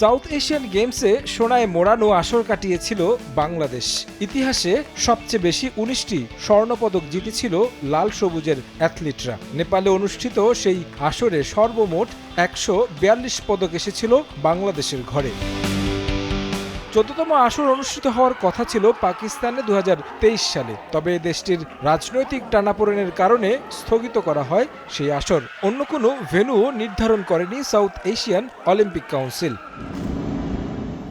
South Asian গেমসে সোনায় মোড়ানো আসর কাটিয়েছিল বাংলাদেশ। ইতিহাসে সবচেয়ে বেশি উনিশটি স্বর্ণপদক জিতেছিল লাল সবুজের অ্যাথলিটরা। নেপালে অনুষ্ঠিত সেই আসরে সর্বমোট একশো বিয়াল্লিশ পদক এসেছিল বাংলাদেশের ঘরে। চোদ্দতম আসর অনুষ্ঠিত হওয়ার কথা ছিল পাকিস্তানে দু হাজার তেইশ সালে। তবে দেশটির রাজনৈতিক টানাপোড়েনের কারণে স্থগিত করা হয় সেই আসর। অন্য কোনো ভেন্যু নির্ধারণ করেনি সাউথ এশিয়ান অলিম্পিক কাউন্সিল।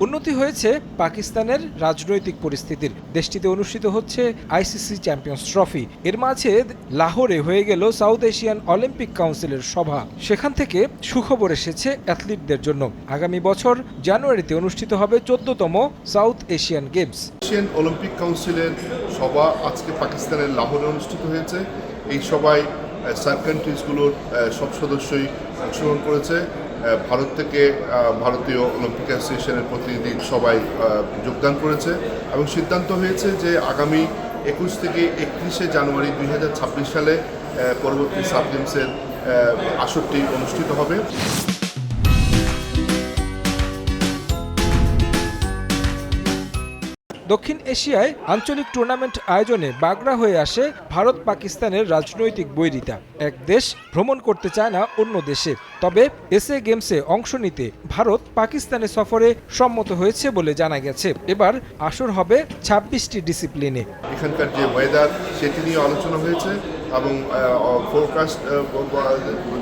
উন্নতি হয়েছে পাকিস্তানের রাজনৈতিক পরিস্থিতির। দেশটিতে অনুষ্ঠিত হচ্ছে আইসিসি চ্যাম্পিয়ন্স ট্রফি। এর মাঝে লাহোরে হয়ে গেল সাউথ এশিয়ান অলিম্পিক কাউন্সিলের সভা। সেখান থেকে সুখবর এসেছে অ্যাথলিটদের জন্য। আগামী বছর জানুয়ারিতে অনুষ্ঠিত হবে চোদ্দতম South Asian games. Asian Olympic কাউন্সিলের সভা আজকে পাকিস্তানের লাহোরে অনুষ্ঠিত হয়েছে। এই সভায় সাব কান্ট্রিজগুলোর সব সদস্যই অংশগ্রহণ করেছে। ভারত থেকে ভারতীয় অলিম্পিক অ্যাসোসিয়েশনের প্রতিনিধি সবাই যোগদান করেছে এবং সিদ্ধান্ত হয়েছে যে আগামী একুশ থেকে একত্রিশে জানুয়ারি দুই হাজার ছাব্বিশ সালে পরবর্তী সাব গেমসের আসরটি অনুষ্ঠিত হবে। দক্ষিণ এশিয়ায় আঞ্চলিক টুর্নামেন্ট আয়োজনে বাগড়া হয়ে আসে ভারত পাকিস্তানের রাজনৈতিক বৈরিতা। এক দেশ ভ্রমণ করতে চায় না অন্য দেশে। তবে এসএ গেমসে অংশ নিতে ভারত পাকিস্তানের সফরে সম্মত হয়েছে বলে জানা গেছে। এবার আসর হবে ছাব্বিশটি ডিসিপ্লিনে। এখানকার যে ওয়েদার, সেটি নিয়ে আলোচনা হয়েছে এবং ফোরকাস্ট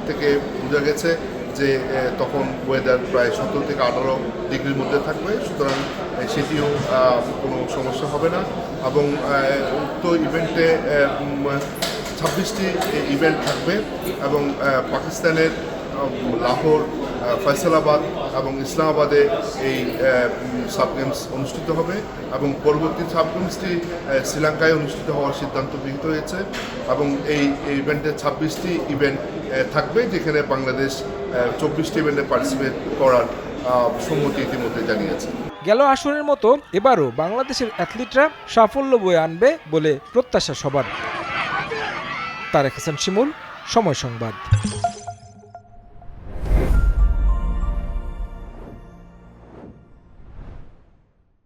থেকে বোঝা গেছে যে তখন ওয়েদার প্রায় সতেরো থেকে আঠারো ডিগ্রির মধ্যে থাকবে। সুতরাং সেটিও কোনো সমস্যা হবে না। এবং উক্ত ইভেন্টে ছাব্বিশটি ইভেন্ট থাকবে এবং পাকিস্তানের লাহোর ফয়সালাবাদ এবং ইসলামাবাদে এই সাব গেমস অনুষ্ঠিত হবে এবং পরবর্তী সাব গেমসটি শ্রীলঙ্কায় অনুষ্ঠিত হওয়ার সিদ্ধান্ত গৃহীত হয়েছে। এবং এই ইভেন্টে ছাব্বিশটি ইভেন্ট থাকবে যেখানে বাংলাদেশ চব্বিশটি ইভেন্টে পার্টিসিপেট করার সম্মতি ইতিমধ্যে জানিয়েছে। গেল আসরের মতো এবারও বাংলাদেশের অ্যাথলিটরা সাফল্য বয়ে আনবে বলে প্রত্যাশা সবার। তারেক হাসান শিমুল, সময় সংবাদ।